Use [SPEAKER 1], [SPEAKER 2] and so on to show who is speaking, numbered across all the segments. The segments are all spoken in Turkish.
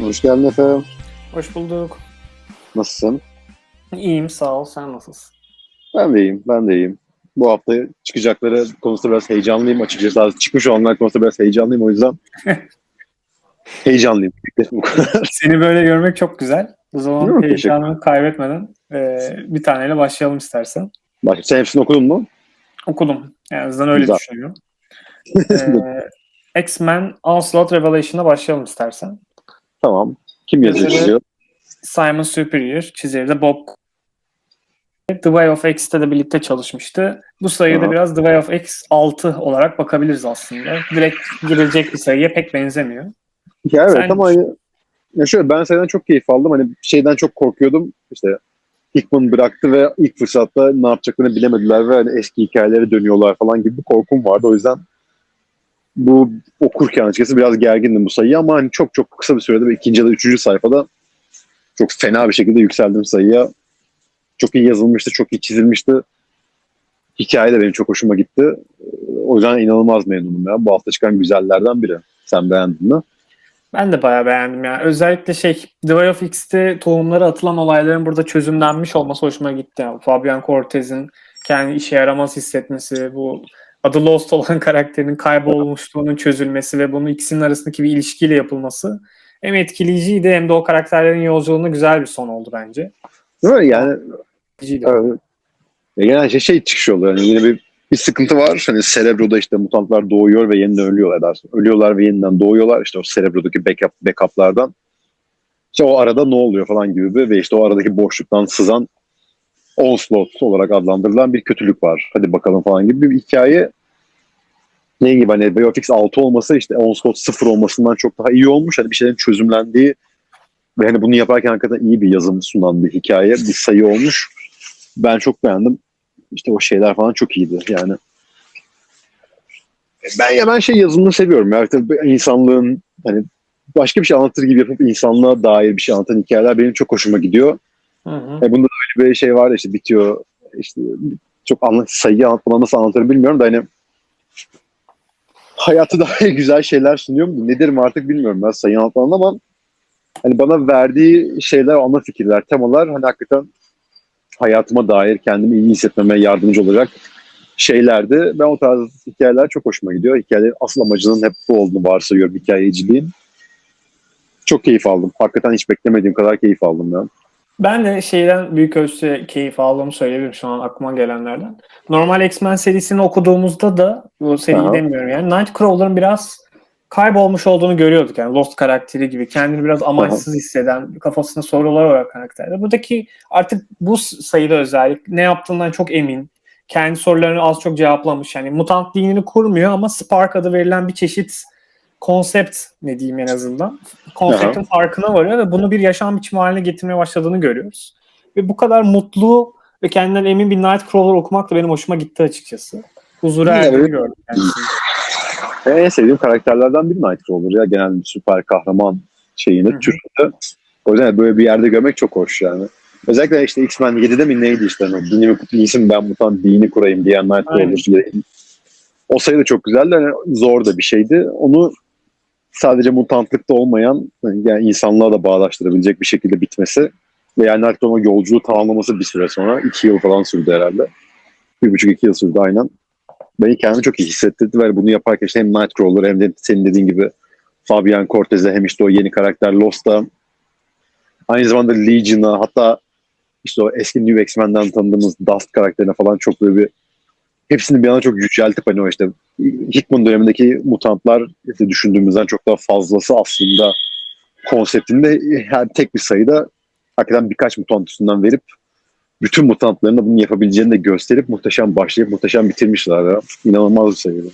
[SPEAKER 1] Hoş geldin Efe.
[SPEAKER 2] Hoş bulduk.
[SPEAKER 1] Nasılsın?
[SPEAKER 2] İyiyim sağ ol. Sen nasılsın?
[SPEAKER 1] Ben de iyiyim, ben de iyiyim. Bu hafta çıkacakları konusunda biraz heyecanlıyım açıkçası. Az çıkmış olanlar konusunda biraz heyecanlıyım o yüzden. heyecanlıyım. Bu kadar.
[SPEAKER 2] Seni böyle görmek çok güzel. O zaman heyecanını kaybetmeden e, bir taneyle başlayalım istersen.
[SPEAKER 1] Bak sen hepsini okudun mu?
[SPEAKER 2] Okudum. En azından öyle
[SPEAKER 1] Güzel.
[SPEAKER 2] düşünüyorum. E, X-Men Onslaught Revelation'a başlayalım istersen.
[SPEAKER 1] Tamam. Kim yazıyor çiziyor?
[SPEAKER 2] Simon Superior, çizeri de Bob The Way of X'te de birlikte çalışmıştı. Bu sayıda
[SPEAKER 1] Aha.
[SPEAKER 2] biraz The Way of X 6 olarak bakabiliriz aslında. Direkt girilecek bir sayıya pek benzemiyor.
[SPEAKER 1] Ya evet
[SPEAKER 2] Sen-
[SPEAKER 1] ama ya şöyle ben sayıdan çok keyif aldım. Hani şeyden çok korkuyordum. İşte Hickman bıraktı ve ilk fırsatta ne yapacaklarını bilemediler ve hani eski hikayelere dönüyorlar falan gibi bir korkum vardı. O yüzden bu okurken açıkçası biraz gergindim bu sayıya ama hani çok çok kısa bir sürede ve ikinci ya da üçüncü sayfada çok fena bir şekilde yükseldim sayıya. Çok iyi yazılmıştı, çok iyi çizilmişti. Hikaye de benim çok hoşuma gitti. O yüzden inanılmaz memnunum ya. Bu hafta çıkan güzellerden biri. Sen beğendin mi?
[SPEAKER 2] Ben de bayağı beğendim ya. Özellikle şey The Way of X'te tohumları atılan olayların burada çözümlenmiş olması hoşuma gitti. Fabian Cortez'in kendi işe yaramaz hissetmesi, bu adı Lost olan karakterin kaybolmuşluğunun çözülmesi ve bunun ikisinin arasındaki bir ilişkiyle yapılması hem etkileyiciydi hem de o karakterlerin yolculuğuna güzel bir son oldu bence.
[SPEAKER 1] Değil mi? Yani. Evet. Ya genelde şey, şey çıkış oluyor. Yani yine bir bir sıkıntı var. Hani Cerebro'da işte mutantlar doğuyor ve yeniden ölüyorlar. dersin. Ölüyorlar ve yeniden doğuyorlar. İşte o Cerebro'daki backup, backup'lardan. İşte o arada ne oluyor falan gibi ve işte o aradaki boşluktan sızan Onslaught olarak adlandırılan bir kötülük var. Hadi bakalım falan gibi bir hikaye. Ne gibi hani Biofix 6 olması işte Onslaught 0 olmasından çok daha iyi olmuş. Hani bir şeylerin çözümlendiği ve hani bunu yaparken hakikaten iyi bir yazım sunan bir hikaye, bir sayı olmuş. Ben çok beğendim. İşte o şeyler falan çok iyiydi yani. Ben ya ben şey yazımını seviyorum. Ya. Tabii insanlığın hani başka bir şey anlatır gibi yapıp insanlığa dair bir şey anlatan hikayeler benim çok hoşuma gidiyor.
[SPEAKER 2] Hı hı.
[SPEAKER 1] E bunda da öyle bir şey var işte bitiyor işte çok anlat sayıyı anlatmadan nasıl anlatırım bilmiyorum da hani hayatı daha güzel şeyler sunuyor mu? Nedir mi artık bilmiyorum ben sayı anlatmadan ama hani bana verdiği şeyler, ana fikirler, temalar hani hakikaten hayatıma dair kendimi iyi hissetmeme yardımcı olacak şeylerdi. Ben o tarz hikayeler çok hoşuma gidiyor. Hikayelerin asıl amacının hep bu olduğunu varsayıyorum hikayeciliğin. Çok keyif aldım. Hakikaten hiç beklemediğim kadar keyif aldım ben.
[SPEAKER 2] Ben de şeyden büyük ölçüde keyif aldığımı söyleyebilirim şu an aklıma gelenlerden. Normal X-Men serisini okuduğumuzda da bu seriyi
[SPEAKER 1] Aha.
[SPEAKER 2] demiyorum yani Nightcrawler'ın biraz kaybolmuş olduğunu görüyorduk yani Lost karakteri gibi kendini biraz amaçsız hisseden kafasında sorular olan karakterde. Buradaki artık bu sayıda özellik ne yaptığından çok emin. Kendi sorularını az çok cevaplamış. Yani mutant dinini kurmuyor ama Spark adı verilen bir çeşit konsept ne diyeyim en azından. Konseptin farkına varıyor ve bunu bir yaşam biçimi haline getirmeye başladığını görüyoruz. Ve bu kadar mutlu ve kendinden emin bir Nightcrawler okumak da benim hoşuma gitti açıkçası. Huzura erdiğini gördüm.
[SPEAKER 1] Ben en sevdiğim karakterlerden biri Nightcrawler ya. Genel bir süper kahraman şeyini, türünde. O yüzden böyle bir yerde görmek çok hoş yani. Özellikle işte X-Men 7'de mi neydi işte hani dinimi kutlayayım ben mutant dini kurayım diyen Nightcrawler. O sayı da çok güzeldi. Hani zor da bir şeydi. Onu sadece mutantlıkta olmayan yani insanlığa da bağdaştırabilecek bir şekilde bitmesi ve yani Nightcrawler'ın yolculuğu tamamlaması bir süre sonra. iki yıl falan sürdü herhalde. Bir buçuk iki yıl sürdü aynen. Beni kendimi çok iyi hissettirdi ve bunu yaparken işte hem Nightcrawler hem de senin dediğin gibi Fabian Cortez'e hem işte o yeni karakter Lost'a aynı zamanda Legion'a hatta işte o eski New X-Men'den tanıdığımız Dust karakterine falan çok böyle bir hepsini bir anda çok yüceltip hani o işte Hickman dönemindeki mutantlar işte düşündüğümüzden çok daha fazlası aslında konseptinde her tek bir sayıda hakikaten birkaç mutant üstünden verip bütün mutantların da bunu yapabileceğini de gösterip muhteşem başlayıp muhteşem bitirmişler ya. İnanılmaz bir sayı. bu.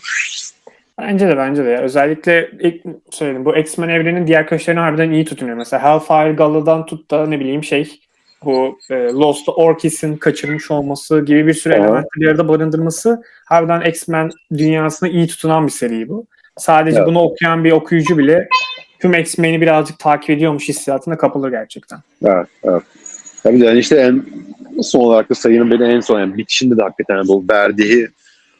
[SPEAKER 2] Bence de bence de. ya. Özellikle ilk söyledim bu X-Men evrenin diğer köşelerini harbiden iyi tutunuyor. Mesela Hellfire Gala'dan tut da ne bileyim şey bu e, Lost Orches'in kaçırmış olması gibi bir sürü
[SPEAKER 1] Aha.
[SPEAKER 2] elementi bir arada barındırması harbiden X-Men dünyasına iyi tutunan bir seri bu. Sadece
[SPEAKER 1] Evet.
[SPEAKER 2] bunu okuyan bir okuyucu bile tüm X-Men'i birazcık takip ediyormuş hissiyatına kapılır gerçekten.
[SPEAKER 1] Evet, evet. Tabii yani işte en son olarak da sayının beni en son yani bitişinde de hakikaten bu verdiği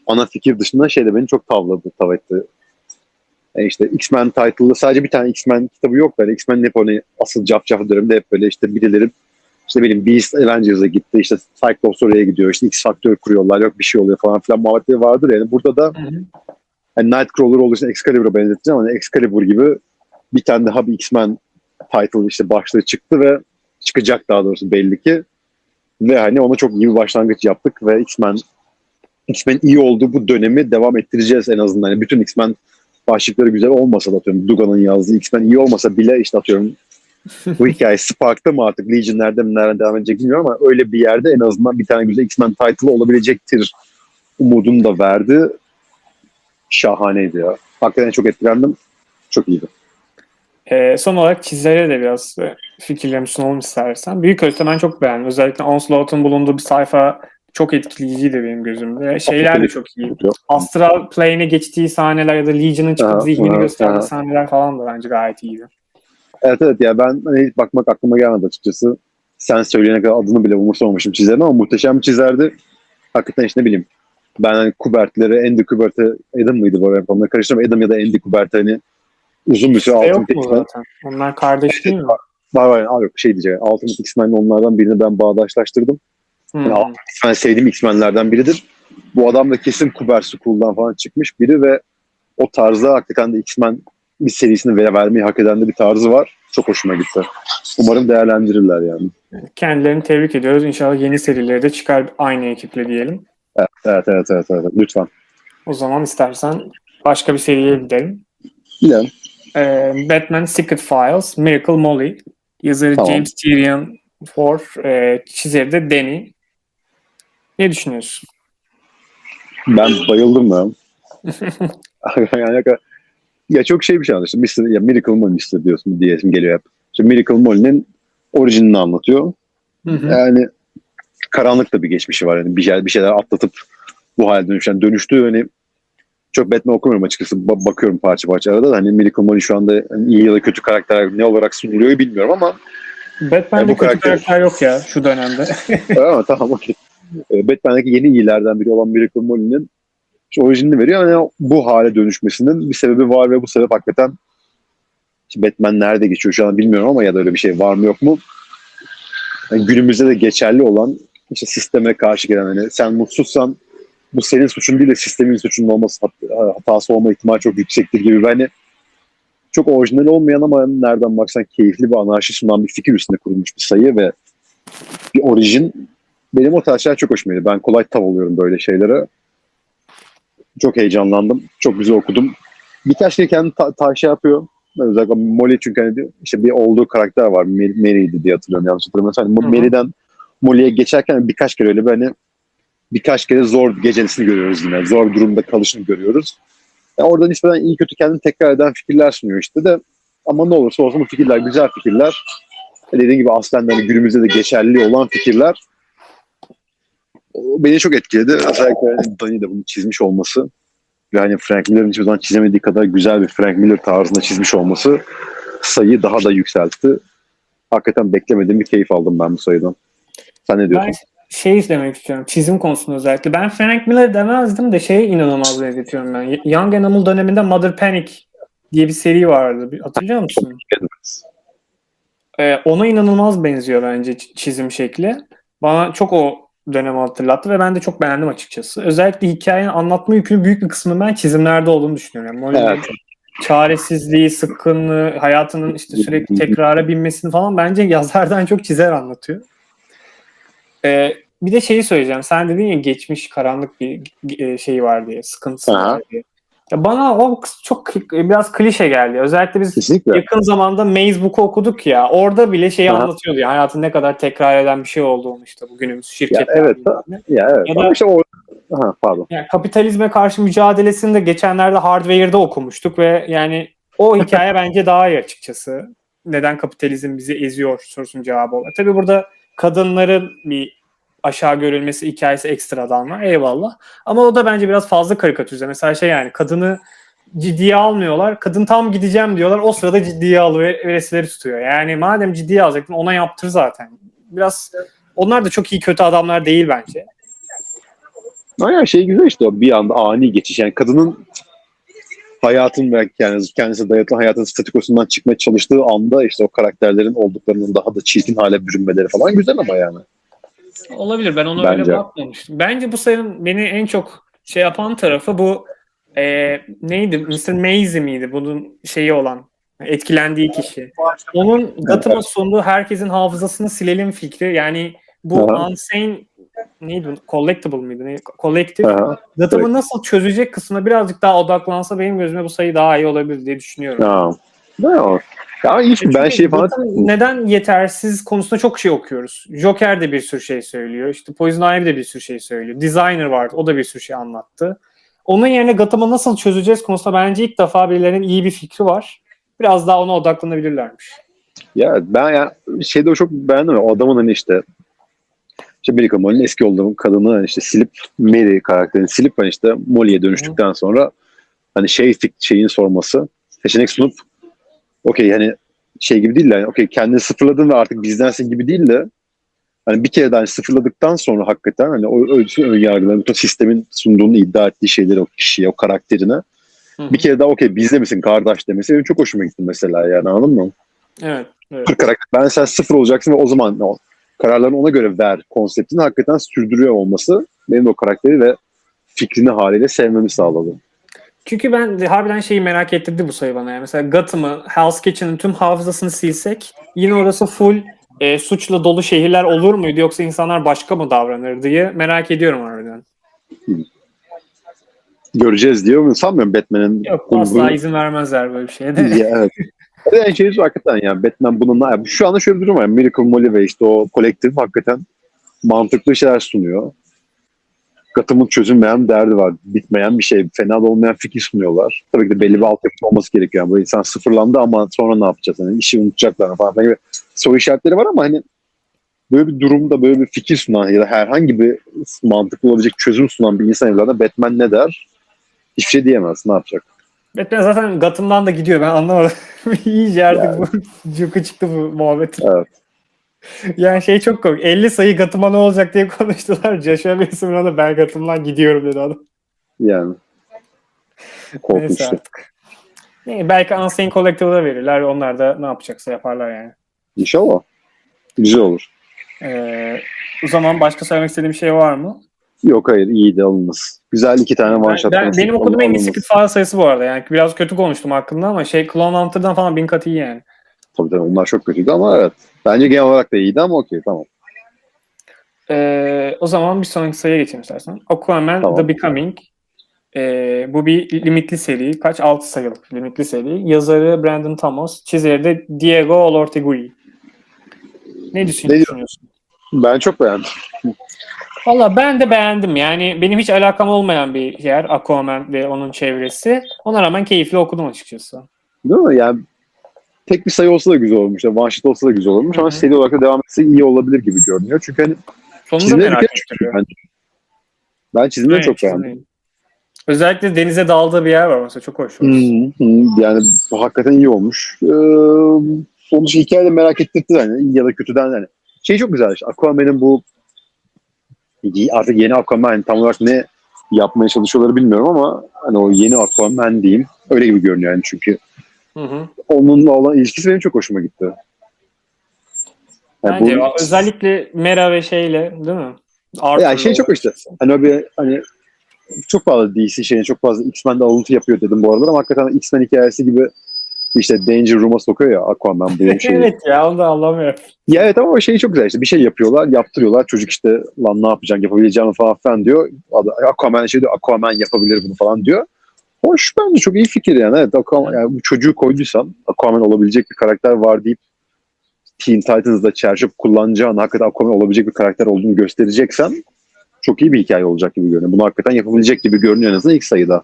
[SPEAKER 1] ana fikir dışında şey de beni çok tavladı, tav etti. E işte X-Men title'lı sadece bir tane X-Men kitabı yok. Yani X-Men'in hep onu asıl cafcafı döneminde hep böyle işte birileri işte benim Beast Avengers'a gitti. işte Cyclops oraya gidiyor. işte X Factor kuruyorlar. Yok bir şey oluyor falan filan muhabbetleri vardır. Yani burada da yani Nightcrawler olduğu için Excalibur'a benzeteceğim ama Excalibur gibi bir tane daha bir X-Men title işte başlığı çıktı ve çıkacak daha doğrusu belli ki. Ve hani ona çok iyi bir başlangıç yaptık ve X-Men X-Men iyi olduğu bu dönemi devam ettireceğiz en azından. Yani bütün X-Men başlıkları güzel olmasa da atıyorum Dugan'ın yazdığı X-Men iyi olmasa bile işte atıyorum bu hikaye Spark'ta mı artık Legion'lerde mi nereden devam edecek bilmiyorum ama öyle bir yerde en azından bir tane güzel X-Men title'ı olabilecektir umudunu da verdi. Şahaneydi ya. Hakikaten çok etkilendim. Çok iyiydi.
[SPEAKER 2] Ee, son olarak çizlere de biraz e, fikirlerimi sunalım istersen. Büyük Ölçüde ben çok beğendim. Özellikle Onslaught'un bulunduğu bir sayfa çok etkileyiciydi benim gözümde. Şeyler de çok iyi. Astral Plane'e geçtiği sahneler ya da Legion'ın çıkıp zihnini gösterdiği sahneler falan da bence gayet iyiydi.
[SPEAKER 1] Evet evet ya ben hani hiç bakmak aklıma gelmedi açıkçası. Sen söyleyene kadar adını bile umursamamışım çizerin ama muhteşem bir çizerdi. Hakikaten işte ne bileyim. Ben hani Kubert'leri, Andy Kubert'e, Adam mıydı bu? Onları karıştırıyorum. Adam ya da Andy Kubert'e hani uzun bir süre
[SPEAKER 2] Şey
[SPEAKER 1] Ultimate
[SPEAKER 2] yok mu zaten? Onlar kardeş değil mi?
[SPEAKER 1] Var var. Abi yok şey diyeceğim. Ultimate X-Men'le onlardan birini ben bağdaşlaştırdım.
[SPEAKER 2] Hmm.
[SPEAKER 1] Yani X-Men sevdiğim X-Men'lerden biridir. Bu adam da kesin Kubert School'dan falan çıkmış biri ve o tarzda hakikaten de X-Men bir serisini ver, vermeyi hak eden de bir tarzı var. Çok hoşuma gitti. Umarım değerlendirirler yani.
[SPEAKER 2] Kendilerini tebrik ediyoruz. İnşallah yeni serileri de çıkar aynı ekiple diyelim.
[SPEAKER 1] Evet, evet, evet, evet, evet. Lütfen.
[SPEAKER 2] O zaman istersen başka bir seriye gidelim.
[SPEAKER 1] Gidelim.
[SPEAKER 2] Ee, Batman Secret Files, Miracle Molly. Yazarı
[SPEAKER 1] Tamam.
[SPEAKER 2] James Tyrion For, e, çizeri de Danny. Ne düşünüyorsun?
[SPEAKER 1] Ben bayıldım ya. yani, ya çok şey bir şey anlaşıldı. Mr. Ya Miracle Molly işte diyorsun diyesim geliyor hep. İşte Miracle Molly'nin orijinini anlatıyor.
[SPEAKER 2] Hı hı.
[SPEAKER 1] Yani karanlık da bir geçmişi var. Yani bir, şey, bir şeyler atlatıp bu hale dönüşen dönüştüğü hani çok Batman okumuyorum açıkçası. Ba- bakıyorum parça parça arada da hani Miracle Molly şu anda hani iyi ya da kötü karakter ne olarak sunuluyor bilmiyorum ama
[SPEAKER 2] Batman'de
[SPEAKER 1] bu
[SPEAKER 2] kötü
[SPEAKER 1] karakter-
[SPEAKER 2] karakter yok ya şu dönemde.
[SPEAKER 1] ama tamam okey. Ee, Batman'deki yeni iyilerden biri olan Miracle Molly'nin işte orijinini veriyor. Yani bu hale dönüşmesinin bir sebebi var ve bu sebep hakikaten işte Batman nerede geçiyor şu an bilmiyorum ama ya da öyle bir şey var mı yok mu? Yani günümüzde de geçerli olan işte sisteme karşı gelen hani sen mutsuzsan bu senin suçun değil de sistemin suçunun olması hat- hatası olma ihtimali çok yüksektir gibi. ve Hani çok orijinal olmayan ama nereden baksan keyifli bir anarşi sunan bir fikir üstünde kurulmuş bir sayı ve bir orijin benim o tarz şeyler çok hoşuma gidiyor. Ben kolay tav oluyorum böyle şeylere. Çok heyecanlandım. Çok güzel okudum. Birkaç şey kendi ta, ta- şey yapıyor. Özellikle Molly çünkü hani diyor- işte bir olduğu karakter var. Mary- Mary'di diye hatırlıyorum yanlış hatırlamıyorsam. Hani
[SPEAKER 2] Hı hı.
[SPEAKER 1] Mary'den Molly'ye geçerken birkaç kere öyle bir hani birkaç kere zor gecelisini görüyoruz yine. Zor durumda kalışını görüyoruz. Yani orada nispeten iyi kötü kendini tekrar eden fikirler sunuyor işte de. Ama ne olursa olsun bu fikirler güzel fikirler. Dediğim gibi aslen hani günümüzde de geçerli olan fikirler. O beni çok etkiledi. Özellikle Dani de bunu çizmiş olması ve hani Frank Miller'ın hiçbir zaman çizemediği kadar güzel bir Frank Miller tarzında çizmiş olması sayıyı daha da yükseltti. Hakikaten beklemediğim bir keyif aldım ben bu sayıdan. Sen ne diyorsun?
[SPEAKER 2] Ben şey izlemek istiyorum. Çizim konusunda özellikle. Ben Frank Miller demezdim de şeye inanılmaz benzetiyorum ben. Young Animal döneminde Mother Panic diye bir seri vardı. Hatırlıyor musun? Ee, ona inanılmaz benziyor bence çizim şekli. Bana çok o dönemi hatırlattı ve ben de çok beğendim açıkçası. Özellikle hikayenin anlatma yükünün büyük bir kısmının ben çizimlerde olduğunu düşünüyorum. Yani
[SPEAKER 1] Evet.
[SPEAKER 2] çaresizliği, sıkkınlığı, hayatının işte sürekli tekrara binmesini falan bence yazardan çok çizer anlatıyor. Ee, bir de şeyi söyleyeceğim. Sen dedin ya geçmiş karanlık bir şey var diye, sıkıntısı
[SPEAKER 1] Aha.
[SPEAKER 2] var diye. Ya bana o kıs- çok biraz klişe geldi. Özellikle biz
[SPEAKER 1] Kesinlikle.
[SPEAKER 2] yakın zamanda Maze Book'u okuduk ya. Orada bile şeyi
[SPEAKER 1] Aha.
[SPEAKER 2] anlatıyordu ya. Hayatın ne kadar tekrar eden bir şey olduğunu işte bu günümüz şirketler.
[SPEAKER 1] Ya evet. Ya evet.
[SPEAKER 2] Ya da-
[SPEAKER 1] işte o... Aha, pardon.
[SPEAKER 2] Yani kapitalizme karşı mücadelesini de geçenlerde Hardware'da okumuştuk ve yani o hikaye bence daha iyi açıkçası. Neden kapitalizm bizi eziyor sorusunun cevabı olarak. Tabii burada kadınların bir aşağı görülmesi hikayesi ekstradan var. Eyvallah. Ama o da bence biraz fazla karikatürize. Mesela şey yani kadını ciddiye almıyorlar. Kadın tam gideceğim diyorlar. O sırada ciddiye alıyor ve resimleri tutuyor. Yani madem ciddiye alacaktın ona yaptır zaten. Biraz onlar da çok iyi kötü adamlar değil bence.
[SPEAKER 1] Aynen şey güzel işte o bir anda ani geçiş. Yani kadının hayatın ve yani kendisi dayatılan hayatın statikosundan çıkmaya çalıştığı anda işte o karakterlerin olduklarının daha da çirkin hale bürünmeleri falan güzel ama yani.
[SPEAKER 2] Olabilir. Ben ona
[SPEAKER 1] Bence.
[SPEAKER 2] öyle bakmamıştım. Bence bu sayının beni en çok şey yapan tarafı bu e, neydi? Mr. Maisy miydi? Bunun şeyi olan etkilendiği kişi. Onun Gotham'a sunduğu herkesin hafızasını silelim fikri. Yani bu
[SPEAKER 1] Aha.
[SPEAKER 2] Unsane neydi? Collectible mıydı? Ne? Collective. Gotham'ı nasıl çözecek kısmına birazcık daha odaklansa benim gözüme bu sayı daha iyi olabilir diye düşünüyorum.
[SPEAKER 1] Ha. Ne Ya hiç ben
[SPEAKER 2] Çünkü
[SPEAKER 1] şey falan
[SPEAKER 2] neden yetersiz konusunda çok şey okuyoruz. Joker de bir sürü şey söylüyor. İşte Poison Ivy de bir sürü şey söylüyor. Designer vardı. O da bir sürü şey anlattı. Onun yerine Gotham'ı nasıl çözeceğiz konusunda bence ilk defa birilerinin iyi bir fikri var. Biraz daha ona odaklanabilirlermiş.
[SPEAKER 1] Ya ben ya şeyde o çok beğendim. O adamın hani işte işte Miracle Molly'nin eski olduğu kadını hani işte silip Mary karakterini silip hani işte Molly'ye dönüştükten sonra hani şey şeyin sorması seçenek sunup okey hani şey gibi değil de hani okey kendini sıfırladın ve artık bizdensin gibi değil de hani bir kere daha hani sıfırladıktan sonra hakikaten hani o ölçü ön yargıları, bütün sistemin sunduğunu iddia ettiği şeyleri o kişiye, o karakterine
[SPEAKER 2] Hı.
[SPEAKER 1] bir kere daha okey bizde misin kardeş demesi benim çok hoşuma gitti mesela yani anladın mı?
[SPEAKER 2] Evet. evet.
[SPEAKER 1] karakter. Ben sen sıfır olacaksın ve o zaman o kararlarını ona göre ver konseptini hakikaten sürdürüyor olması benim de o karakteri ve fikrini haliyle sevmemi sağladı.
[SPEAKER 2] Çünkü ben de harbiden şeyi merak ettirdi bu sayı bana. Yani mesela Gotham'ı, Hell's Kitchen'ın tüm hafızasını silsek yine orası full e, suçla dolu şehirler olur muydu yoksa insanlar başka mı davranır diye merak ediyorum harbiden.
[SPEAKER 1] Göreceğiz diyor mu? Sanmıyorum Batman'in
[SPEAKER 2] Yok
[SPEAKER 1] bunu-
[SPEAKER 2] asla izin vermezler böyle bir şeye de.
[SPEAKER 1] Ya, evet. Yani şey hakikaten yani Batman bunun yani şu anda şöyle bir durum var. Miracle Molly ve işte o kolektif hakikaten mantıklı şeyler sunuyor. Gotham'ın çözülmeyen derdi var. Bitmeyen bir şey. Fena da olmayan fikir sunuyorlar. Tabii ki de belli bir altyapı olması gerekiyor. Yani bu insan sıfırlandı ama sonra ne yapacağız? Hani işi unutacaklar falan. Böyle soru işaretleri var ama hani böyle bir durumda böyle bir fikir sunan ya da herhangi bir mantıklı olabilecek çözüm sunan bir insan evladına Batman ne der? Hiçbir şey diyemez. Ne yapacak?
[SPEAKER 2] Batman zaten Gotham'dan da gidiyor ben anlamadım. İyice artık bu cıkı çıktı bu muhabbet.
[SPEAKER 1] Evet.
[SPEAKER 2] Yani şey çok komik. 50 sayı Gotham'a ne olacak diye konuştular. Joshua Mason'la da ben Gotham'dan gidiyorum dedi adam.
[SPEAKER 1] Yani.
[SPEAKER 2] Neyse
[SPEAKER 1] Korkunçtu.
[SPEAKER 2] artık. Ne, belki Unsane Collective'a verirler. Onlar da ne yapacaksa yaparlar yani.
[SPEAKER 1] İnşallah. Güzel olur.
[SPEAKER 2] Ee, o zaman başka söylemek istediğim şey var mı?
[SPEAKER 1] Yok hayır iyi de alınmaz. Güzel iki tane one shot.
[SPEAKER 2] ben- benim okuduğum en iyi File sayısı bu arada. Yani biraz kötü konuştum hakkında ama şey Clone Hunter'dan falan bin kat iyi yani.
[SPEAKER 1] Tabii tabii onlar çok kötüydü ama evet. Bence genel olarak da iyiydi ama okey tamam.
[SPEAKER 2] Ee, o zaman bir sonraki sayıya geçelim istersen. Aquaman
[SPEAKER 1] Tamam.
[SPEAKER 2] The Becoming. Ee, bu bir limitli seri. Kaç? 6 sayılık limitli seri. Yazarı Brandon Thomas. Çizeri de Diego Olortegui. Ne düşün-
[SPEAKER 1] Ne-
[SPEAKER 2] düşünüyorsun?
[SPEAKER 1] Ben çok beğendim.
[SPEAKER 2] Valla ben de beğendim. Yani benim hiç alakam olmayan bir yer Aquaman ve onun çevresi. Ona rağmen keyifli okudum açıkçası.
[SPEAKER 1] Değil mi? Yani tek bir sayı olsa da güzel olmuş. Yani shot olsa da güzel olmuş ama seri olarak da devam etse iyi olabilir gibi görünüyor. Çünkü hani
[SPEAKER 2] Sonunu da
[SPEAKER 1] çizimleri
[SPEAKER 2] merak ettiriyor.
[SPEAKER 1] bence. Ben çizimleri
[SPEAKER 2] Evet,
[SPEAKER 1] çok
[SPEAKER 2] çizimleri.
[SPEAKER 1] beğendim.
[SPEAKER 2] Özellikle denize daldığı bir yer var mesela çok hoş.
[SPEAKER 1] Hı hı. Yani bu hakikaten iyi olmuş. Ee, sonuç hikayede merak ettirdi yani ya da kötüden yani. Şey çok güzel işte Aquaman'ın bu artık yeni Aquaman tam olarak ne yapmaya çalışıyorları bilmiyorum ama hani o yeni Aquaman diyeyim. Öyle gibi görünüyor yani çünkü
[SPEAKER 2] Hı hı.
[SPEAKER 1] onunla olan ilişkisi benim çok hoşuma gitti. Yani
[SPEAKER 2] Bence
[SPEAKER 1] bu-
[SPEAKER 2] özellikle Mera ve şeyle değil mi?
[SPEAKER 1] yani şey çok işte hani bir hani çok fazla DC şeyine çok fazla X-Men'de alıntı yapıyor dedim bu aralar ama hakikaten X-Men hikayesi gibi işte Danger Room'a sokuyor ya Aquaman bu bir şey.
[SPEAKER 2] evet ya onu da anlamıyorum.
[SPEAKER 1] Ya evet ama o şey çok güzel işte bir şey yapıyorlar yaptırıyorlar çocuk işte lan ne yapacaksın yapabileceğim falan filan diyor. Aquaman şey diyor Aquaman yapabilir bunu falan diyor. Hoş bence çok iyi fikir yani. Evet Aquaman, yani bu çocuğu koyduysan Aquaman olabilecek bir karakter var deyip Teen Titans'da çerçöp kullanacağın hakikaten Aquaman olabilecek bir karakter olduğunu göstereceksen çok iyi bir hikaye olacak gibi görünüyor. Bunu hakikaten yapabilecek gibi görünüyor en azından ilk sayıda.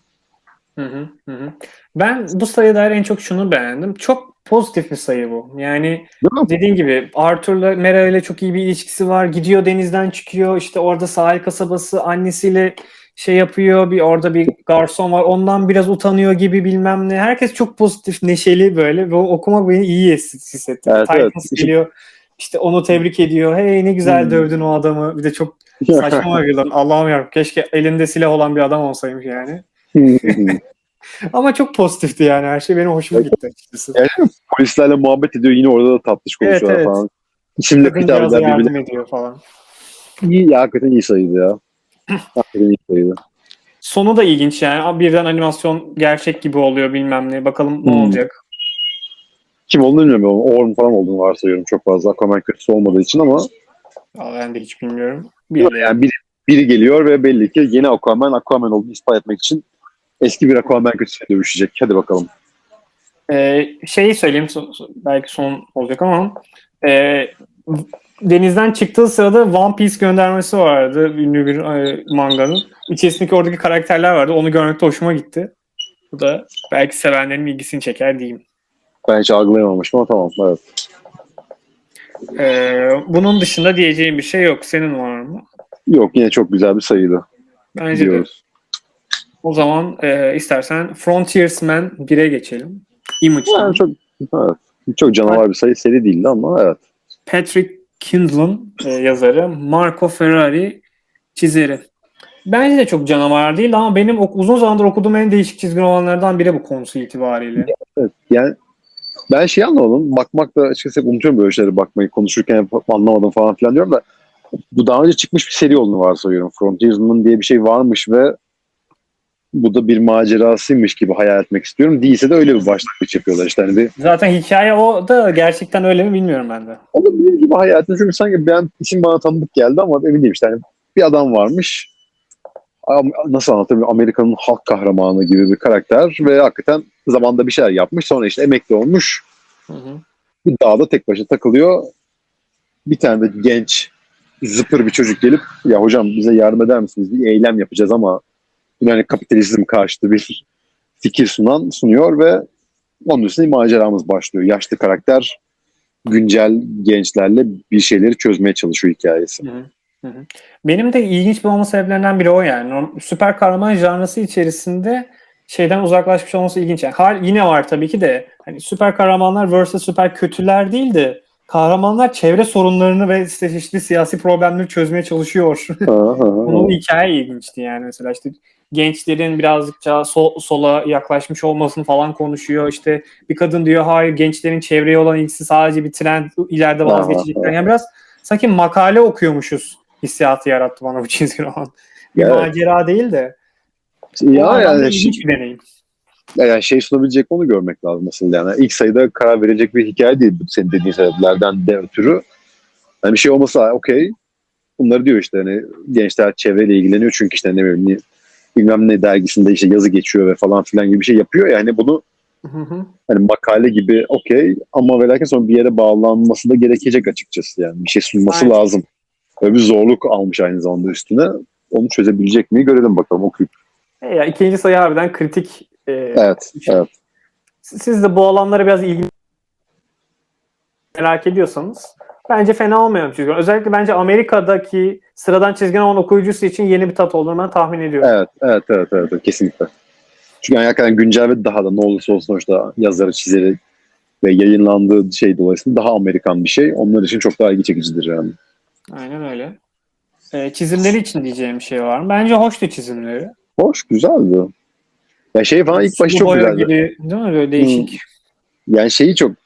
[SPEAKER 2] Hı hı, hı. Ben bu sayıda dair en çok şunu beğendim. Çok pozitif bir sayı bu. Yani dediğin gibi Arthur'la Mera ile çok iyi bir ilişkisi var. Gidiyor denizden çıkıyor. İşte orada sahil kasabası annesiyle şey yapıyor. Bir orada bir garson var. Ondan biraz utanıyor gibi bilmem ne. Herkes çok pozitif, neşeli böyle. Ve o okuma beni iyi his- hissetti.
[SPEAKER 1] Evet,
[SPEAKER 2] Titans
[SPEAKER 1] evet.
[SPEAKER 2] geliyor. İşte onu tebrik ediyor. Hey ne güzel
[SPEAKER 1] Hmm.
[SPEAKER 2] dövdün o adamı. Bir de çok saçma bir lan. Allah'ım yarabbim. Keşke elinde silah olan bir adam olsaymış yani. Ama çok pozitifti yani her şey benim hoşuma gitti açıkçası.
[SPEAKER 1] Yani polislerle muhabbet ediyor yine orada da tatlış konuşuyorlar
[SPEAKER 2] Evet, evet.
[SPEAKER 1] falan. İsimle
[SPEAKER 2] yardım
[SPEAKER 1] birbirine.
[SPEAKER 2] ediyor falan.
[SPEAKER 1] İyi ya hakikaten iyi sayıydı ya.
[SPEAKER 2] Sonu da ilginç yani. Birden animasyon gerçek gibi oluyor bilmem ne. Bakalım ne
[SPEAKER 1] Hmm.
[SPEAKER 2] olacak.
[SPEAKER 1] Kim olduğunu bilmiyorum. Orm falan olduğunu varsayıyorum çok fazla. Aquaman kötüsü olmadığı için ama
[SPEAKER 2] Aa, Ben de hiç bilmiyorum. Bir
[SPEAKER 1] yani biri, biri geliyor ve belli ki yeni Aquaman Aquaman olduğunu ispat etmek için eski bir Aquaman kötüsüyle dövüşecek. Hadi bakalım.
[SPEAKER 2] Ee, şeyi söyleyeyim belki son olacak ama e, denizden çıktığı sırada One Piece göndermesi vardı ünlü bir e, manganın. İçerisindeki oradaki karakterler vardı. Onu görmek de hoşuma gitti. Bu da belki sevenlerin ilgisini çeker diyeyim.
[SPEAKER 1] Ben hiç algılayamamıştım ama tamam. Evet.
[SPEAKER 2] Ee, bunun dışında diyeceğim bir şey yok. Senin var mı?
[SPEAKER 1] Yok yine çok güzel bir sayıydı
[SPEAKER 2] Bence de.
[SPEAKER 1] diyoruz.
[SPEAKER 2] O zaman e, istersen Frontiersman 1'e geçelim. Image'dan.
[SPEAKER 1] Yani çok evet. Çok canavar bir sayı seri değildi ama evet.
[SPEAKER 2] Patrick Kindlon e, yazarı, Marco Ferrari çizeri. Bence de çok canavar değil ama benim uzun zamandır okuduğum en değişik çizgi romanlardan biri bu konusu itibariyle.
[SPEAKER 1] Evet, yani ben şey anlamadım. Bakmak da açıkçası hep unutuyorum böyle şeyleri bakmayı. Konuşurken anlamadım falan filan diyorum da bu daha önce çıkmış bir seri olduğunu varsayıyorum. Frontiersman diye bir şey varmış ve bu da bir macerasıymış gibi hayal etmek istiyorum. Değilse de öyle bir başlangıç yapıyorlar işte. Hani bir,
[SPEAKER 2] Zaten hikaye o da gerçekten öyle mi bilmiyorum ben de.
[SPEAKER 1] olabilir gibi hayal ettim. Çünkü sanki ben isim bana tanıdık geldi ama emin değilim işte. Hani bir adam varmış. Nasıl anlatayım? Amerika'nın halk kahramanı gibi bir karakter ve hakikaten zamanda bir şeyler yapmış. Sonra işte emekli olmuş.
[SPEAKER 2] Hı hı.
[SPEAKER 1] bir dağda tek başına takılıyor. Bir tane de genç zıpır bir çocuk gelip ya hocam bize yardım eder misiniz? Bir eylem yapacağız ama yani kapitalizm karşıtı bir fikir sunan sunuyor ve onun üstüne maceramız başlıyor. Yaşlı karakter güncel gençlerle bir şeyleri çözmeye çalışıyor hikayesi.
[SPEAKER 2] Hı hı. Benim de ilginç olma sebeplerinden biri o yani. Süper kahraman janrası içerisinde şeyden uzaklaşmış olması ilginç. Yani hal yine var tabii ki de hani süper kahramanlar vs süper kötüler değil de kahramanlar çevre sorunlarını ve işte çeşitli siyasi problemleri çözmeye çalışıyor. Onun hikaye ilginçti yani mesela işte gençlerin birazcıkça so- sola yaklaşmış olmasını falan konuşuyor. İşte bir kadın diyor hayır gençlerin çevreye olan ilgisi sadece bir trend ileride vazgeçecekler. Yani biraz sanki makale okuyormuşuz hissiyatı yarattı bana bu çizgi roman. Bir
[SPEAKER 1] Evet.
[SPEAKER 2] macera değil de.
[SPEAKER 1] Ya yani, şey,
[SPEAKER 2] ilginç bir deneyim.
[SPEAKER 1] yani şey sunabilecek onu görmek lazım aslında yani. İlk sayıda karar verecek bir hikaye değil bu senin dediğin sebeplerden de ötürü. Yani bir şey olmasa okey. Bunları diyor işte hani gençler çevreyle ilgileniyor çünkü işte ne bileyim bilmem ne dergisinde işte yazı geçiyor ve falan filan gibi bir şey yapıyor yani bunu
[SPEAKER 2] Hı hı.
[SPEAKER 1] hani makale gibi okey ama ve lakin sonra bir yere bağlanması da gerekecek açıkçası yani bir şey sunması
[SPEAKER 2] Aynen.
[SPEAKER 1] lazım. Öyle bir zorluk almış aynı zamanda üstüne. Onu çözebilecek mi görelim bakalım okuyup.
[SPEAKER 2] E ya, ikinci sayı harbiden kritik. e,
[SPEAKER 1] Evet, evet.
[SPEAKER 2] siz de bu alanlara biraz ilgi merak ediyorsanız bence fena olmayan bir çizgi. Özellikle bence Amerika'daki sıradan çizgi roman okuyucusu için yeni bir tat olduğunu ben tahmin ediyorum.
[SPEAKER 1] Evet, evet, evet, evet, kesinlikle. Çünkü yani hakikaten güncel ve daha da ne olursa olsun sonuçta yazarı, çizeri ve yayınlandığı şey dolayısıyla daha Amerikan bir şey. Onlar için çok daha ilgi çekicidir yani.
[SPEAKER 2] Aynen öyle. E, çizimleri için diyeceğim bir şey var mı? Bence hoştu çizimleri.
[SPEAKER 1] Hoş, güzeldi. Ya şey falan ilk başta
[SPEAKER 2] Sulu
[SPEAKER 1] çok güzeldi.
[SPEAKER 2] gibi, değil mi? Böyle değişik.
[SPEAKER 1] Yani şeyi çok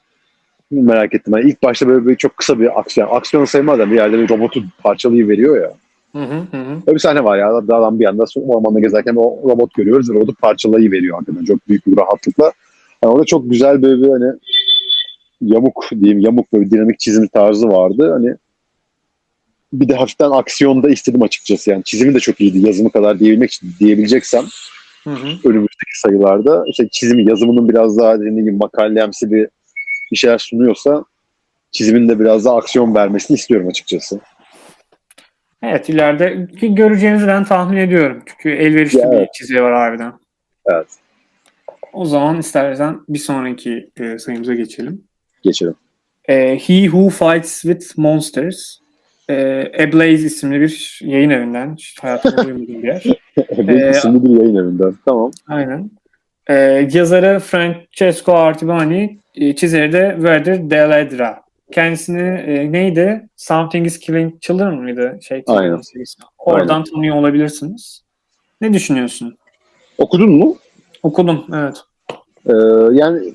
[SPEAKER 1] merak ettim. Yani ilk başta böyle, böyle çok kısa bir aksiyon. Aksiyon sayılmaz bir yerde bir robotu parçalayı veriyor ya.
[SPEAKER 2] Hı hı hı.
[SPEAKER 1] Öyle bir sahne var ya. Adam bir anda ormanda gezerken o robot görüyoruz robotu parçalayı veriyor hakikaten. Çok büyük bir rahatlıkla. Yani orada çok güzel böyle bir hani yamuk diyeyim yamuk böyle bir dinamik çizim tarzı vardı. Hani bir de hafiften aksiyonda istedim açıkçası. Yani çizimi de çok iyiydi. Yazımı kadar diyebilmek için diyebileceksem
[SPEAKER 2] Hı hı.
[SPEAKER 1] önümüzdeki sayılarda işte çizimi yazımının biraz daha dediğim gibi makalemsi bir bir şeyler sunuyorsa çizimin de biraz daha aksiyon vermesini istiyorum açıkçası.
[SPEAKER 2] Evet ileride göreceğimizi ben tahmin ediyorum. Çünkü elverişli
[SPEAKER 1] Ya,
[SPEAKER 2] bir
[SPEAKER 1] evet.
[SPEAKER 2] çizgi var harbiden.
[SPEAKER 1] Evet.
[SPEAKER 2] O zaman istersen bir sonraki e, sayımıza geçelim.
[SPEAKER 1] Geçelim.
[SPEAKER 2] E, He Who Fights With Monsters. E, Ablaze isimli bir yayın evinden. Hayatımda duymadığım bir yer.
[SPEAKER 1] bir
[SPEAKER 2] Ee,
[SPEAKER 1] isimli bir yayın evinden. Tamam.
[SPEAKER 2] Aynen. E, yazarı Francesco Artibani, e, çizeri de Werder Deledra. Kendisini e, neydi? Something is Killing Children mıydı? Şey,
[SPEAKER 1] Aynen.
[SPEAKER 2] Oradan tanıyor olabilirsiniz. Ne düşünüyorsun?
[SPEAKER 1] Okudun mu?
[SPEAKER 2] Okudum evet.
[SPEAKER 1] Ee, yani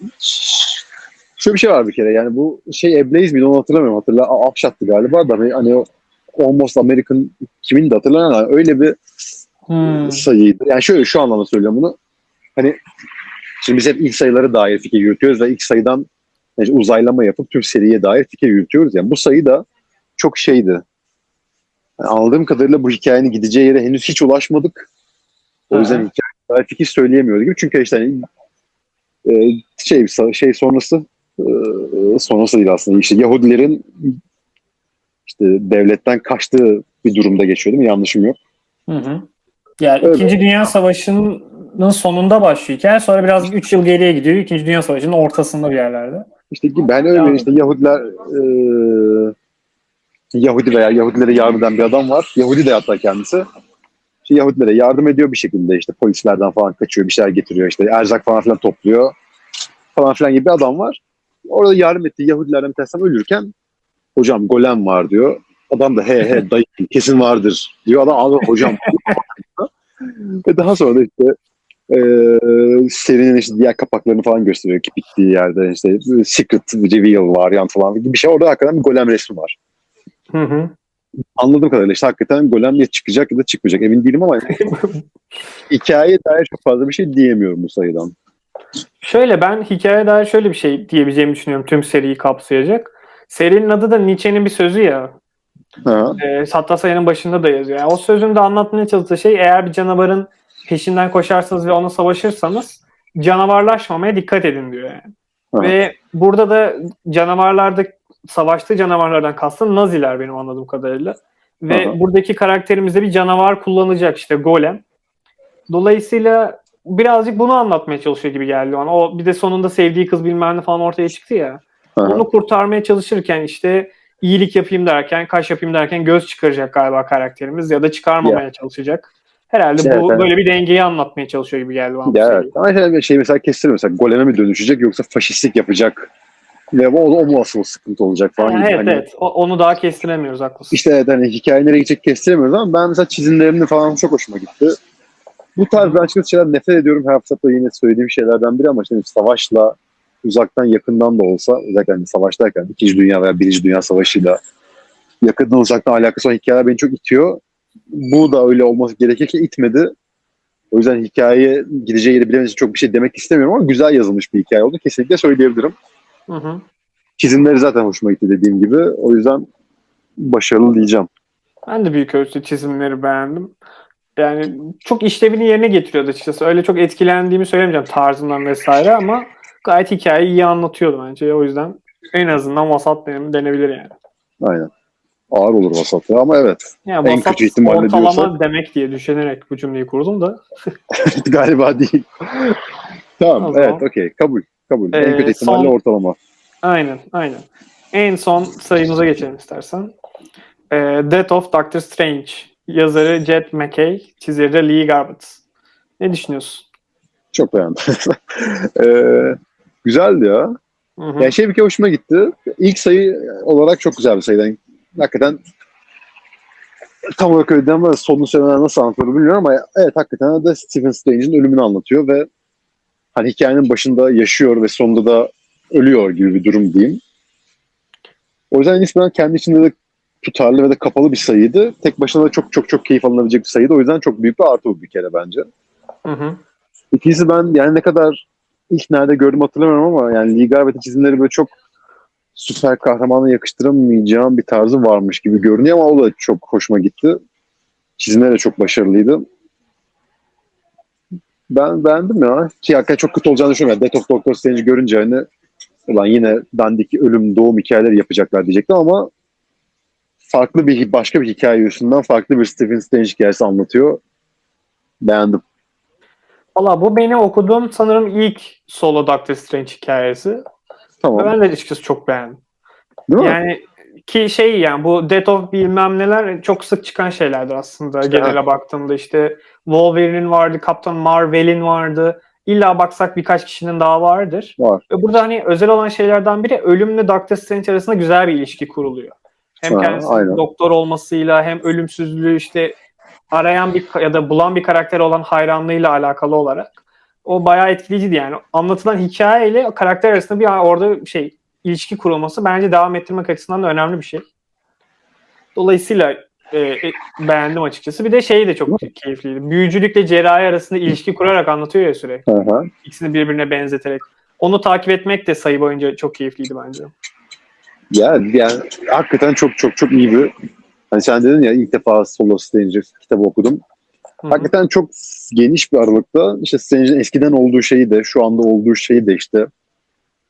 [SPEAKER 1] şöyle bir şey var bir kere yani bu şey Eblaze miydi onu hatırlamıyorum hatırla Afşat'tı galiba da hani, hani o Almost American kimin de ama öyle bir
[SPEAKER 2] Hmm.
[SPEAKER 1] sayıydı. Yani şöyle şu anlamda söylüyorum bunu. Hani şimdi biz hep ilk sayıları dair fikir yürütüyoruz ve ilk sayıdan yani uzaylama yapıp tüm seriye dair fikir yürütüyoruz. Yani bu sayı da çok şeydi. Yani anladığım kadarıyla bu hikayenin gideceği yere henüz hiç ulaşmadık. O yüzden
[SPEAKER 2] Aha.
[SPEAKER 1] hikaye dair fikir söyleyemiyoruz gibi. Çünkü işte hani, e, şey şey sonrası e, sonrası değil aslında işte Yahudilerin işte devletten kaçtığı bir durumda geçiyor değil mi? Yanlışım yok.
[SPEAKER 2] Hı hı. Yani
[SPEAKER 1] Öyle.
[SPEAKER 2] İkinci Dünya Savaşı'nın sonunda başlıyor hikaye. Sonra birazcık 3 yıl geriye gidiyor. İkinci Dünya Savaşı'nın ortasında bir yerlerde.
[SPEAKER 1] İşte ben öyle
[SPEAKER 2] Anladım.
[SPEAKER 1] işte Yahudiler e, Yahudi veya Yahudilere yardım eden bir adam var. Yahudi de hatta kendisi. İşte Yahudilere yardım ediyor bir şekilde işte polislerden falan kaçıyor bir şeyler getiriyor işte erzak falan filan topluyor falan filan gibi bir adam var. Orada yardım ettiği Yahudilerden bir ölürken hocam golem var diyor. Adam da he he dayı kesin vardır diyor. Adam abi hocam ve daha sonra da işte e, serinin işte diğer kapaklarını falan gösteriyor ki bittiği yerde işte secret reveal varyant falan gibi bir şey. Orada hakikaten bir golem resmi var.
[SPEAKER 2] Hı hı.
[SPEAKER 1] Anladığım kadarıyla işte hakikaten golem ya çıkacak ya da çıkmayacak emin değilim ama hikayeye dair çok fazla bir şey diyemiyorum bu sayıdan.
[SPEAKER 2] Şöyle ben hikayeye dair şöyle bir şey diyebileceğimi düşünüyorum tüm seriyi kapsayacak. Serinin adı da Nietzsche'nin bir sözü ya. E, hatta sayının başında da yazıyor. Yani o sözün de anlatmaya çalıştığı şey eğer bir canavarın peşinden koşarsanız ve ona savaşırsanız canavarlaşmamaya dikkat edin diyor yani.
[SPEAKER 1] Aha.
[SPEAKER 2] Ve burada da canavarlarda savaştığı canavarlardan kastım Naziler benim anladığım kadarıyla. Ve
[SPEAKER 1] Aha.
[SPEAKER 2] buradaki karakterimizde bir canavar kullanacak işte Golem. Dolayısıyla birazcık bunu anlatmaya çalışıyor gibi geldi bana. O bir de sonunda sevdiği kız bilmem ne falan ortaya çıktı ya.
[SPEAKER 1] ha.
[SPEAKER 2] Onu kurtarmaya çalışırken işte iyilik yapayım derken, kaş yapayım derken göz çıkaracak galiba karakterimiz ya da çıkarmamaya çalışacak. Herhalde
[SPEAKER 1] Evet,
[SPEAKER 2] bu
[SPEAKER 1] evet.
[SPEAKER 2] böyle bir dengeyi anlatmaya çalışıyor gibi geldi bana.
[SPEAKER 1] Ya evet. Ama şey, şey mesela kestirir mesela goleme mi dönüşecek yoksa faşistlik yapacak ve o, o mu asıl sıkıntı olacak falan
[SPEAKER 2] Ha,
[SPEAKER 1] gibi.
[SPEAKER 2] evet
[SPEAKER 1] Hani
[SPEAKER 2] evet. O- onu daha kestiremiyoruz haklısın.
[SPEAKER 1] İşte evet, hani hikaye nereye gidecek kestiremiyoruz ama ben mesela çizimlerini falan çok hoşuma gitti. Bu tarz ben açıkçası şeyler nefret ediyorum. Her fırsatta yine söylediğim şeylerden biri ama şimdi savaşla uzaktan yakından da olsa özellikle hani savaş derken İkinci Dünya veya Birinci Dünya Savaşı'yla yakından uzaktan alakası olan hikayeler beni çok itiyor. Bu da öyle olması gerekirken itmedi. O yüzden hikayeye gideceği yeri bilemediğim çok bir şey demek istemiyorum ama güzel yazılmış bir hikaye oldu. Kesinlikle söyleyebilirim.
[SPEAKER 2] Hı hı.
[SPEAKER 1] Çizimleri zaten hoşuma gitti dediğim gibi. O yüzden başarılı diyeceğim.
[SPEAKER 2] Ben de büyük ölçüde çizimleri beğendim. Yani çok işlevini yerine getiriyordu açıkçası. Öyle çok etkilendiğimi söylemeyeceğim tarzından vesaire ama gayet hikayeyi iyi anlatıyordu bence. O yüzden en azından vasat denebilir yani.
[SPEAKER 1] Aynen. Ağır olur vasatı ama evet.
[SPEAKER 2] Yani
[SPEAKER 1] En
[SPEAKER 2] vasat
[SPEAKER 1] kötü ihtimalle
[SPEAKER 2] ortalama
[SPEAKER 1] diyorsak-
[SPEAKER 2] demek diye düşünerek bu cümleyi kurdum da.
[SPEAKER 1] Galiba değil. tamam
[SPEAKER 2] O
[SPEAKER 1] evet okey kabul. Kabul. en
[SPEAKER 2] Ee,
[SPEAKER 1] kötü ihtimalle
[SPEAKER 2] son-
[SPEAKER 1] ortalama.
[SPEAKER 2] Aynen, aynen. En son sayımıza geçelim istersen. Ee, Death of Doctor Strange. Yazarı Jet McKay, çizeri de Lee Garbett. Ne düşünüyorsun?
[SPEAKER 1] Çok beğendim. ee, güzeldi ya.
[SPEAKER 2] Hı hı.
[SPEAKER 1] Yani şey bir kere hoşuma gitti. İlk sayı olarak çok güzel bir sayı. Yani hakikaten tam olarak öyle değil ama sonunu söylemeden nasıl anlatılır bilmiyorum ama evet hakikaten de Stephen Strange'in ölümünü anlatıyor ve hani hikayenin başında yaşıyor ve sonunda da ölüyor gibi bir durum diyeyim. O yüzden nispeten kendi içinde de tutarlı ve de kapalı bir sayıydı. Tek başına da çok çok çok keyif alınabilecek bir sayıydı. O yüzden çok büyük bir artı bu bir kere bence.
[SPEAKER 2] Hı hı.
[SPEAKER 1] İkincisi ben yani ne kadar ilk nerede gördüm hatırlamıyorum ama yani Lee Garbett'in çizimleri böyle çok süper kahramana yakıştıramayacağım bir tarzı varmış gibi görünüyor ama o da çok hoşuma gitti. Çizimleri de çok başarılıydı. Ben beğendim ya. Ki hakikaten çok kötü olacağını düşünmüyorum. Death of Doctor Strange görünce hani ulan yine dandik ölüm doğum hikayeleri yapacaklar diyecektim ama farklı bir başka bir hikaye üstünden farklı bir Stephen Strange hikayesi anlatıyor. Beğendim.
[SPEAKER 2] Valla bu benim okuduğum sanırım ilk solo Doctor Strange hikayesi.
[SPEAKER 1] Tamam.
[SPEAKER 2] Ve ben de açıkçası çok beğendim.
[SPEAKER 1] Değil mi?
[SPEAKER 2] Yani ki şey yani bu Death of bilmem neler çok sık çıkan şeylerdir aslında genele baktığımda işte Wolverine'in vardı, Kaptan Marvel'in vardı. İlla baksak birkaç kişinin daha vardır.
[SPEAKER 1] Var.
[SPEAKER 2] Ve burada hani özel olan şeylerden biri ölümle Doctor Strange arasında güzel bir ilişki kuruluyor. Hem kendisi doktor olmasıyla hem ölümsüzlüğü işte arayan bir ya da bulan bir karakter olan hayranlığıyla alakalı olarak. O bayağı etkileyiciydi yani. Anlatılan hikaye ile karakter arasında bir orada şey ilişki kurulması bence devam ettirmek açısından da önemli bir şey. Dolayısıyla e, e, beğendim açıkçası. Bir de şey de çok keyifliydi. Büyücülükle cerrahi arasında ilişki kurarak anlatıyor ya sürekli.
[SPEAKER 1] Hı hı.
[SPEAKER 2] İkisini birbirine benzeterek. Onu takip etmek de sayı boyunca çok keyifliydi bence.
[SPEAKER 1] Ya yani hakikaten çok çok çok iyi bir hani sen dedin ya ilk defa Solo Stranger kitabı okudum.
[SPEAKER 2] Hı hı.
[SPEAKER 1] Hakikaten çok geniş bir aralıkta işte Stranger'ın eskiden olduğu şeyi de şu anda olduğu şeyi de işte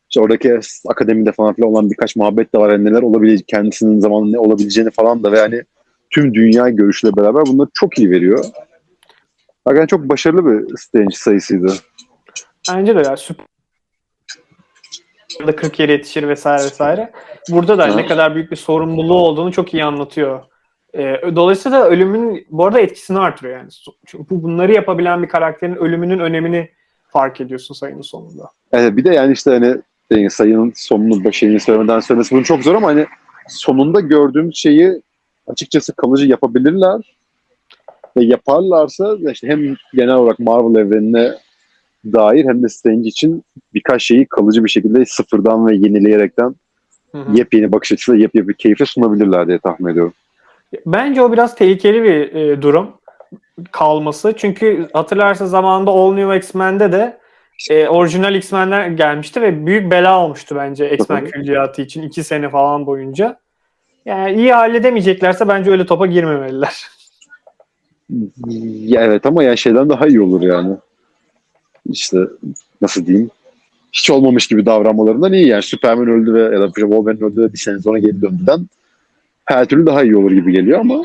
[SPEAKER 1] işte oradaki akademide falan filan olan birkaç muhabbet de var. Yani neler olabilecek, kendisinin zamanında ne olabileceğini falan da ve yani tüm dünya görüşüyle beraber bunları çok iyi veriyor. Hakikaten çok başarılı bir Stranger sayısıydı.
[SPEAKER 2] Bence de ya süper. Burada 40 yere yetişir vesaire vesaire. Burada da
[SPEAKER 1] Hı.
[SPEAKER 2] ne kadar büyük bir sorumluluğu olduğunu çok iyi anlatıyor. Ee, dolayısıyla da ölümün bu arada etkisini artırıyor yani. Çünkü bu- bunları yapabilen bir karakterin ölümünün önemini fark ediyorsun sayının sonunda.
[SPEAKER 1] Evet, bir de yani işte hani e, sayının sonunu başını söylemeden söylemesi bunu çok zor ama hani sonunda gördüğümüz şeyi açıkçası kalıcı yapabilirler ve yaparlarsa işte hem genel olarak Marvel evrenine dair hem de Strange için birkaç şeyi kalıcı bir şekilde sıfırdan ve yenileyerekten
[SPEAKER 2] Hı hı.
[SPEAKER 1] yepyeni bakış açısıyla yepyeni bir keyifle sunabilirler diye tahmin ediyorum.
[SPEAKER 2] Bence o biraz tehlikeli bir e, durum kalması. Çünkü hatırlarsın zamanında All New X-Men'de de e, orijinal X-Men'ler gelmişti ve büyük bela olmuştu bence X-Men külliyatı için iki sene falan boyunca. Yani iyi halledemeyeceklerse bence öyle topa girmemeliler.
[SPEAKER 1] Ya evet ama yani şeyden daha iyi olur yani. İşte nasıl diyeyim? Hiç olmamış gibi davranmalarından iyi yani. Superman öldü ve ya da Wolverine öldü ve bir sene sonra geri döndüden her türlü daha iyi olur gibi geliyor ama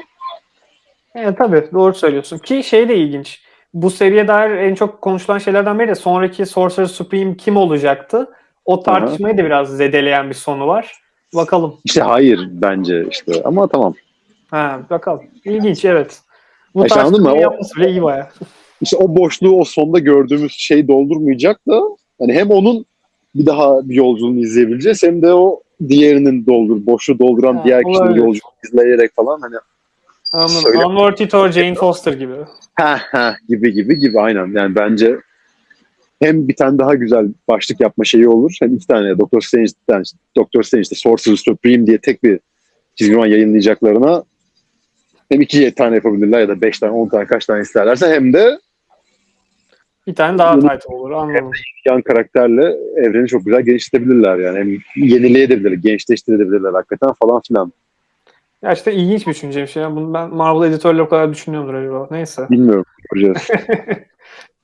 [SPEAKER 2] Evet tabii doğru söylüyorsun. Ki şey de ilginç. Bu seriye dair en çok konuşulan şeylerden biri de sonraki Sorcerer Supreme kim olacaktı? O tartışmayı da biraz zedeleyen bir sonu var. Bakalım.
[SPEAKER 1] işte hayır bence işte ama tamam.
[SPEAKER 2] Ha, bakalım. İlginç evet. Bu
[SPEAKER 1] mı?
[SPEAKER 2] tartışmayı yapması bile iyi baya.
[SPEAKER 1] İşte o boşluğu o sonda gördüğümüz şey doldurmayacak da hani hem onun bir daha bir yolculuğunu izleyebileceğiz hem de o diğerinin doldur, boşluğu dolduran
[SPEAKER 2] Ha,
[SPEAKER 1] diğer kişinin yolculuğunu izleyerek falan hani
[SPEAKER 2] Anladım. Unworthy Thor, Jane Foster gibi.
[SPEAKER 1] ha ha gibi gibi gibi aynen. Yani bence hem bir tane daha güzel başlık yapma şeyi olur. Hem iki tane Doctor Strange'den Doctor Strange'de Sorcerer Supreme diye tek bir çizgi roman yayınlayacaklarına hem iki tane yapabilirler ya da beş tane, on tane kaç tane isterlerse hem de
[SPEAKER 2] Bir tane daha title olur anladım.
[SPEAKER 1] yan karakterle evreni çok güzel genişletebilirler yani. Hem yenileyebilirler, gençleştirebilirler hakikaten falan filan.
[SPEAKER 2] Gerçekten ilginç bir düşünce bir şey. Yani Bunu ben Marvel editörleri o kadar düşünüyordur acaba. Neyse.
[SPEAKER 1] Bilmiyorum. Göreceğiz.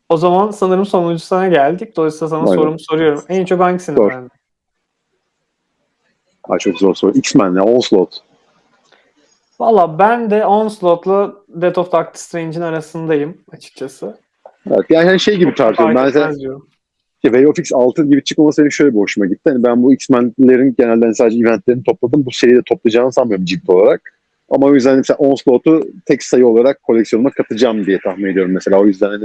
[SPEAKER 2] O zaman sanırım sonuncusuna geldik. Dolayısıyla sana
[SPEAKER 1] Aynen.
[SPEAKER 2] sorumu soruyorum. En çok hangisini
[SPEAKER 1] Sor.
[SPEAKER 2] beğendin?
[SPEAKER 1] Ay çok zor soru. X-Men ya, Onslaught.
[SPEAKER 2] Valla ben de Onslaught'la Death of Doctor Strange'in arasındayım açıkçası.
[SPEAKER 1] Evet, yani hani şey gibi tartıyorum. Ben
[SPEAKER 2] Fark
[SPEAKER 1] mesela
[SPEAKER 2] etmez diyorum.
[SPEAKER 1] İşte Way of X 6 gibi çıkmaması benim şöyle bir hoşuma gitti. Hani ben bu X-Men'lerin genelde hani sadece eventlerini topladım. Bu seriyi de toplayacağını sanmıyorum cilt olarak. Ama o yüzden mesela Onslaught'u tek sayı olarak koleksiyonuma katacağım diye tahmin ediyorum mesela. O yüzden hani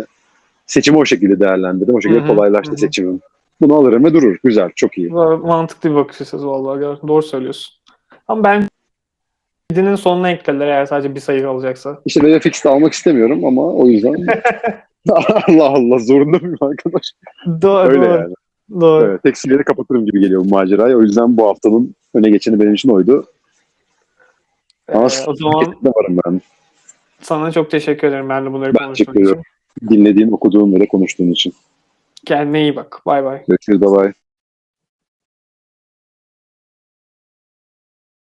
[SPEAKER 1] seçimi o şekilde değerlendirdim. O şekilde
[SPEAKER 2] Hı hı,
[SPEAKER 1] kolaylaştı
[SPEAKER 2] hı
[SPEAKER 1] seçimim. Bunu alırım ve durur. Güzel, çok iyi.
[SPEAKER 2] Mantıklı bir bakış açısı vallahi. Doğru söylüyorsun. Ama ben Dinin sonuna eklediler eğer sadece bir sayı alacaksa.
[SPEAKER 1] İşte of X'te almak istemiyorum ama o yüzden Allah Allah zorunda mıyım arkadaş?
[SPEAKER 2] Doğru.
[SPEAKER 1] Öyle
[SPEAKER 2] doğru.
[SPEAKER 1] yani.
[SPEAKER 2] doğru.
[SPEAKER 1] Evet, tek siliyle kapatırım gibi geliyor bu macerayı. O yüzden bu haftanın öne geçeni benim için oydu. Ama
[SPEAKER 2] Ee, o zaman
[SPEAKER 1] varım ben.
[SPEAKER 2] sana çok teşekkür ederim benimle bunları
[SPEAKER 1] Ben
[SPEAKER 2] konuşmak için.
[SPEAKER 1] Dinlediğin, okuduğun ve konuştuğun için.
[SPEAKER 2] Kendine iyi bak. Bay bay.
[SPEAKER 1] Görüşürüz. Bye bye.